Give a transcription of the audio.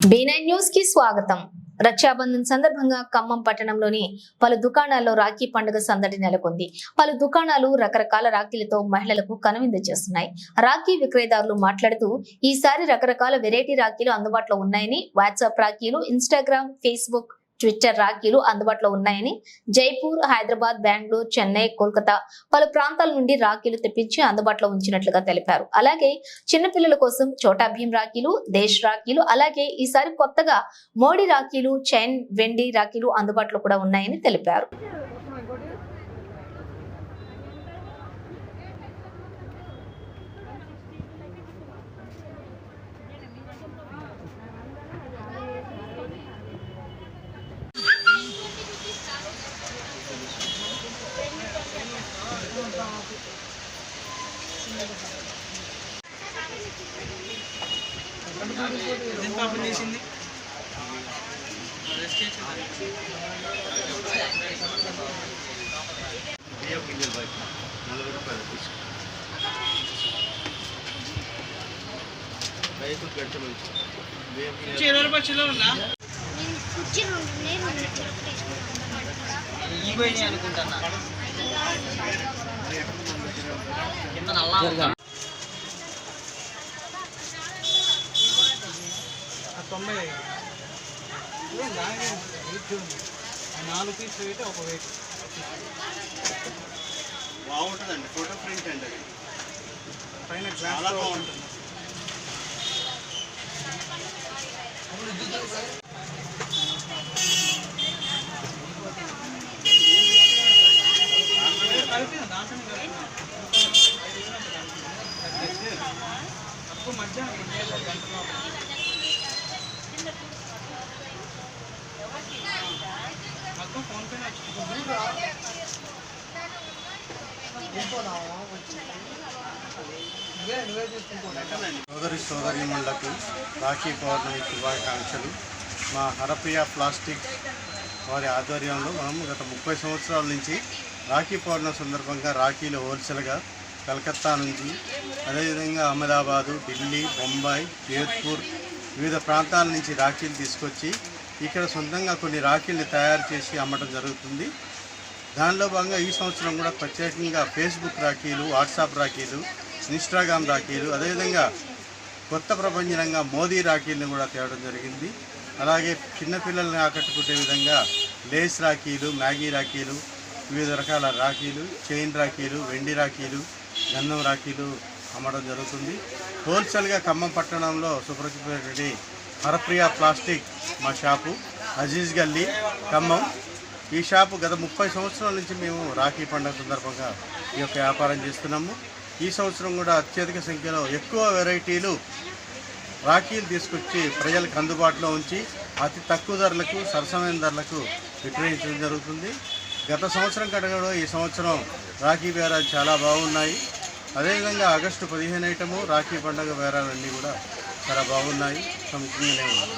B9 న్యూస్కి స్వాగతం. రక్షాబంధన్ సందర్భంగా ఖమ్మం పట్టణంలోని పలు దుకాణాల్లో రాఖీ పండుగ సందడి నెలకొంది. పలు దుకాణాలు రకరకాల రాఖీలతో మహిళలకు కనువిందు చేస్తున్నాయి. రాఖీ విక్రయదారులు మాట్లాడుతూ ఈసారి రకరకాల వెరైటీ రాఖీలు అందుబాటులో ఉన్నాయని వాట్సాప్ రాఖీలు ఇన్స్టాగ్రామ్ ఫేస్బుక్ ట్విట్టర్ రాఖీలు అందుబాటులో ఉన్నాయని జైపూర్ హైదరాబాద్ బెంగళూరు చెన్నై కోల్కతా పలు ప్రాంతాల నుండి రాఖీలు తెప్పించి అందుబాటులో ఉంచినట్లుగా తెలిపారు. అలాగే చిన్నపిల్లల కోసం చోటా భీం రాఖీలు దేశ్ రాఖీలు అలాగే ఈసారి కొత్తగా మోడీ రాఖీలు చైన్ వెండి రాఖీలు అందుబాటులో కూడా ఉన్నాయని తెలిపారు. చేసింది బియ్యం గింజలు బయట నలభై రూపాయలు తీసుకు రైతులు గంటలు ఇరవై రూపాయలు చిల్లర ఉందా ఈ అనుకుంటున్నా తొంభై ఐదు నాలుగు పీసులు వెయిట్ ఒక వెయిట్ బాగుంటుందండి. ఫోటో ప్రింట్ అండి అది. పైన చాలా గ్లాస్ బాగుంటుంది. దాంట్లోనే కలిపిన మధ్యాహ్నం మొత్తం ఫోన్ పే సోదరి సోదరిమణులకు రాఖీ పౌర్ణమి శుభాకాంక్షలు. మా హరప్రియ ప్లాస్టిక్ వారి ఆధ్వర్యంలో మనం గత ముప్పై సంవత్సరాల నుంచి రాఖీ పౌర్ణమి సందర్భంగా రాఖీలు హోల్సేల్గా కలకత్తా నుంచి అదేవిధంగా అహ్మదాబాదు ఢిల్లీ బొంబాయి జోధ్పూర్ వివిధ ప్రాంతాల నుంచి రాఖీలు తీసుకొచ్చి ఇక్కడ సొంతంగా కొన్ని రాఖీల్ని తయారు చేసి అమ్మడం జరుగుతుంది. దానిలో భాగంగా ఈ సంవత్సరం కూడా ప్రత్యేకంగా ఫేస్బుక్ రాఖీలు వాట్సాప్ రాఖీలు ఇన్స్టాగ్రామ్ రాఖీలు అదేవిధంగా కొత్త ప్రపంచంగా మోదీ రాఖీలను కూడా తేవడం జరిగింది. అలాగే చిన్నపిల్లల్ని ఆకట్టుకునే విధంగా లేస్ రాఖీలు మ్యాగీ రాఖీలు వివిధ రకాల రాఖీలు చైన్ రాఖీలు వెండి రాఖీలు గంధం రాఖీలు అమ్మడం జరుగుతుంది. హోల్సేల్గా ఖమ్మం పట్టణంలో సుప్రసిద్ధమైనటువంటి హరప్రియ ప్లాస్టిక్ మా షాపు అజీజ్ గల్లీ ఖమ్మం. ఈ షాపు గత ముప్పై సంవత్సరాల నుంచి మేము రాఖీ పండుగ సందర్భంగా ఈ యొక్క వ్యాపారం చేస్తున్నాము. ఈ సంవత్సరం కూడా అత్యధిక సంఖ్యలో ఎక్కువ వెరైటీలు రాఖీలు తీసుకొచ్చి ప్రజలకు అందుబాటులో ఉంచి అతి తక్కువ ధరలకు సరసమైన ధరలకు విక్రయించడం జరుగుతుంది. గత సంవత్సరం కంటే కూడా ఈ సంవత్సరం రాఖీ బేరాలు చాలా బాగున్నాయి. అదేవిధంగా ఆగస్టు పదిహేను ఐటము రాఖీ పండుగ బేరాలన్నీ కూడా చాలా బాగున్నాయి. సముచితంగానే ఉన్నాయి